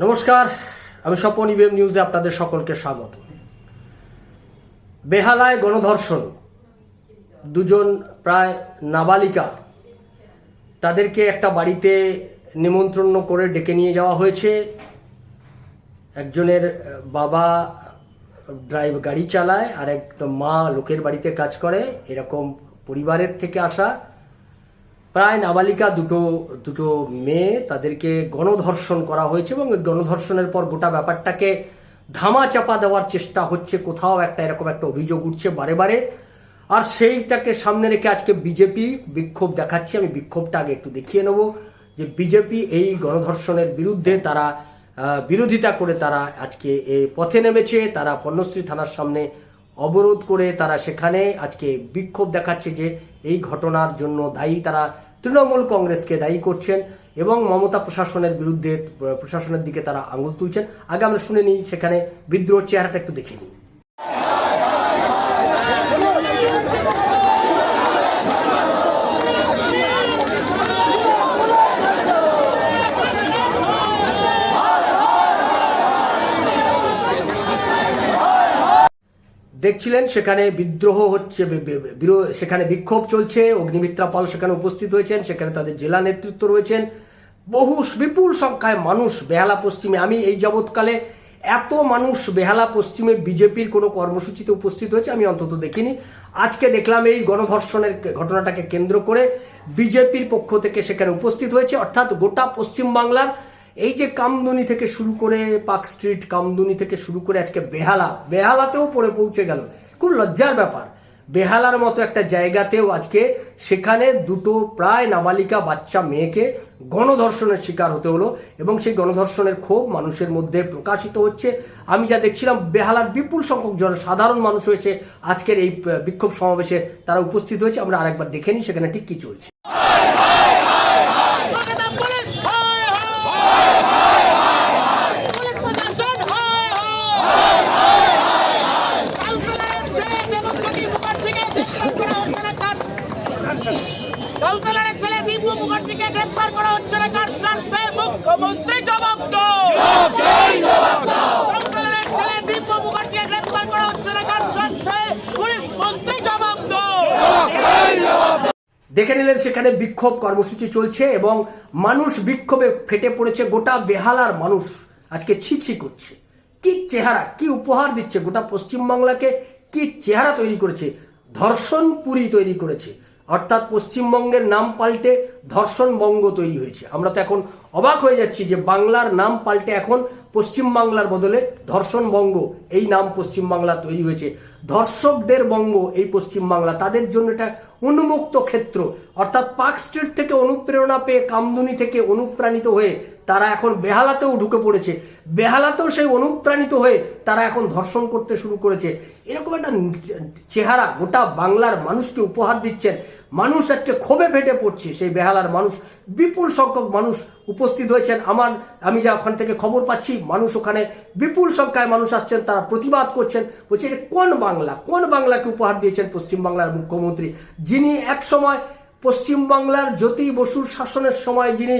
নমস্কার, আমি স্বপন ইভিএম নিউজে আপনাদের সকলকে স্বাগত। বেহালায় গণধর্ষণ, দুজন প্রায় নাবালিকা তাদেরকে একটা বাড়িতে নিমন্ত্রণ করে ডেকে নিয়ে যাওয়া হয়েছে। একজনের বাবা ড্রাইভ গাড়ি চালায় আর এক মা লোকের বাড়িতে কাজ করে। এরকম পরিবারের থেকে আসা প্রায় নাবালিকা দুটো দুটো মেয়ে তাদেরকে গণধর্ষণ করা হয়েছে এবং গণধর্ষণের পর গোটা ব্যাপারটাকে ধামা চাপা দেওয়ার চেষ্টা হচ্ছে। কোথাও একটা এরকম একটা অভিযোগ উঠছে বারে বারে। আর সেইটাকে সামনে রেখে আজকে বিজেপি বিক্ষোভ দেখাচ্ছে। আমি বিক্ষোভটা আগে একটু দেখিয়ে নেব যে বিজেপি এই গণধর্ষণের বিরুদ্ধে তারা বিরোধিতা করে তারা আজকে এ পথে নেমেছে। তারা পণ্যশ্রী থানার সামনে অবরোধ করে তারা সেখানে আজকে বিক্ষোভ দেখাচ্ছে যে এই ঘটনার জন্য দায়ী তারা তৃণমূল কংগ্রেসকে দায়ী করছেন এবং মমতা প্রশাসনের বিরুদ্ধে, প্রশাসনের দিকে তারা আঙুল তুলছেন। আগে আমরা শুনে নিই, সেখানে বিদ্রোহ চেহারাটা একটু দেখে নিই। দেখছিলেন, সেখানে বিদ্রোহ হচ্ছে সেখানে বিক্ষোভ চলছে, অগ্নিমিত্রা পাল সেখানে উপস্থিত হয়েছেন, সেখানে তাদের জেলা নেতৃত্ব রয়েছেন। বহু বিপুল সংখ্যায় মানুষ বেহালা পশ্চিমে। আমি এই যাবৎকালে এত মানুষ বেহালা পশ্চিমে বিজেপির কোনো কর্মসূচিতে উপস্থিত হয়েছে, আমি অন্তত দেখিনি। আজকে দেখলাম এই গণধর্ষণের ঘটনাটাকে কেন্দ্র করে বিজেপির পক্ষ থেকে সেখানে উপস্থিত হয়েছে। অর্থাৎ গোটা পশ্চিমবাংলার এই যে কামদুনি থেকে শুরু করে পার্ক স্ট্রিট, কামদুনি থেকে শুরু করে আজকে বেহালা, বেহালাতেও পড়ে পৌঁছে গেল। খুব লজ্জার ব্যাপার। বেহালার মতো একটা জায়গাতেও আজকে সেখানে দুটো প্রায় নাবালিকা বাচ্চা মেয়েকে গণধর্ষণের শিকার হতে হলো এবং সেই গণধর্ষণের ক্ষোভ মানুষের মধ্যে প্রকাশিত হচ্ছে। আমি যা দেখছিলাম, বেহালার বিপুল সংখ্যক জন সাধারণ মানুষ হয়েছে আজকের এই বিক্ষোভ সমাবেশে তারা উপস্থিত হয়েছে। আমরা আরেকবার দেখে নিই সেখানে ঠিক কি চলছে কলকাতা পুলিশ হায় হায় পুলিশ প্রশাসন হায় হায় কাউন্সিলরের ছেলে দেবজ্যোতি মুখার্জিকে গ্রেফতার করা হচ্ছে না কার কাউন্সিলরের ছেলে দিব্য মুখার্জিকে গ্রেফতার করা হচ্ছে না স্বার্থে মুখ্যমন্ত্রী জবাব দেখে নিলেন, সেখানে বিক্ষোভ কর্মসূচি চলছে এবং মানুষ বিক্ষোভে ফেটে পড়েছে, গোটা বেহালার মানুষ আজকে ছিছি করছে। কি চেহারা, কি উপহার দিচ্ছে গোটা পশ্চিমবাংলাকে, কি চেহারা তৈরি করেছে। ধর্ষণ পুরী তৈরি করেছে। অর্থাৎ পশ্চিমবঙ্গের নাম পাল্টে ধর্ষণবঙ্গ তৈরি হয়েছে। আমরা তো এখন অবাক হয়ে যাচ্ছি যে বাংলার নাম পাল্টে এখন পশ্চিমবাংলার বদলে ধর্ষণ বঙ্গ, এই নাম পশ্চিমবাংলা তৈরি হয়েছে। ধর্ষকদের বঙ্গ, এই পশ্চিমবাংলা তাদের জন্য এটা উন্মুক্ত ক্ষেত্র। অর্থাৎ পার্ক স্ট্রিট থেকে অনুপ্রেরণা পেয়ে কামদুনি থেকে অনুপ্রাণিত হয়ে তারা এখন বেহালাতেও ঢুকে পড়েছে। বেহালাতেও সেই অনুপ্রাণিত হয়ে তারা এখন ধর্ষণ করতে শুরু করেছে। এরকম একটা চেহারা গোটা বাংলার মানুষকে উপহার দিচ্ছেন। মানুষ আজকে ক্ষোভে ফেটে পড়ছে। সেই বেহালার মানুষ, বিপুল সংখ্যক মানুষ উপস্থিত হয়েছেন। আমার, আমি যা ওখান থেকে খবর পাচ্ছি মানুষ ওখানে বিপুল সংখ্যায় মানুষ আসছেন, তারা প্রতিবাদ করছেন। বলছে, এটা কোন বাংলা? কোন বাংলাকে উপহার দিয়েছেন পশ্চিমবাংলার মুখ্যমন্ত্রী? যিনি এক সময় পশ্চিমবাংলার জ্যোতি বসুর শাসনের সময় যিনি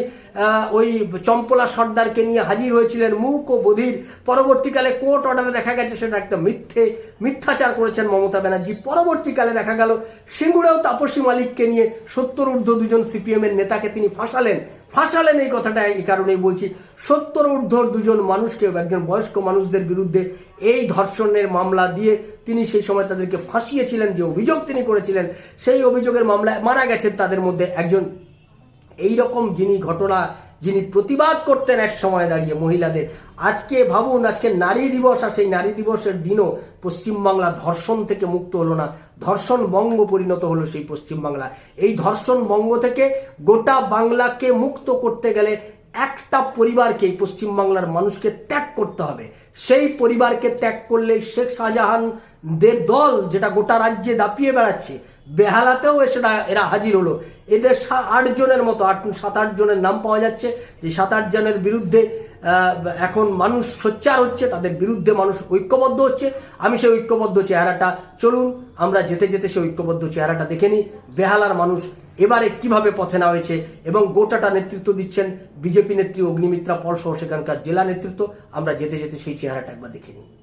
ওই চম্পলা সর্দারকে নিয়ে হাজির হয়েছিলেন, মুখ ও বধির, পরবর্তীকালে কোর্ট অর্ডারে দেখা গেছে, সেটা একটা মিথ্যে, মিথ্যাচার করেছেন মমতা ব্যানার্জি। পরবর্তীকালে দেখা গেল, সিঙ্গুরেও তাপসী মালিককে নিয়ে সত্তর ঊর্ধ্ব দুজন সিপিএম এর নেতাকে তিনি ফাঁসালেন। ফাঁসালেন এই কথাটা, এই কারণেই বলছি, সত্তর ঊর্ধ্বর দুজন মানুষকে, একজন বয়স্ক মানুষদের বিরুদ্ধে এই ধর্ষণের মামলা দিয়ে তিনি সেই সময় তাদেরকে ফাঁসিয়েছিলেন, যে অভিযোগ তিনি করেছিলেন, সেই অভিযোগের মামলায় মারা গেছেন তাদের মধ্যে একজন। এই রকম যিনি ঘটনা যিনি প্রতিবাদ করতেন এক সময় দাঁড়িয়ে মহিলাদের, আজকে ভাবুন, আজকে নারী দিবস আর সেই নারী দিবসের দিনও পশ্চিমবাংলা ধর্ষণ থেকে মুক্ত হলো না। ধর্ষণ বঙ্গ পরিণত হলো সেই পশ্চিমবাংলা। এই ধর্ষণ বঙ্গ থেকে গোটা বাংলাকে মুক্ত করতে গেলে একটা পরিবারকে পশ্চিমবাংলার মানুষকে ত্যাগ করতে হবে। সেই পরিবারকে ত্যাগ করলে শেখ শাহজাহান দের দল, যেটা গোটা রাজ্যে দাপিয়ে বেড়াচ্ছে বেহালাতেও এসে এরা হাজির হলো। এদের আট জনের মতো, আট, সাত, আট জনের নাম পাওয়া যাচ্ছে। যে সাত, আট জনের বিরুদ্ধে এখন মানুষ সোচ্চার হচ্ছে, তাদের বিরুদ্ধে মানুষ ঐক্যবদ্ধ হচ্ছে। আমি সেই ঐক্যবদ্ধ চেহারাটা, চলুন, আমরা যেতে যেতে সেই ঐক্যবদ্ধ চেহারাটা দেখে নিই। বেহালার মানুষ এবারে কীভাবে পথে না হয়েছে এবং গোটাটা নেতৃত্ব দিচ্ছেন বিজেপি নেত্রী অগ্নিমিত্রা পল সেখানকার জেলা নেতৃত্ব, আমরা যেতে যেতে সেই চেহারাটা একবার দেখে নিই।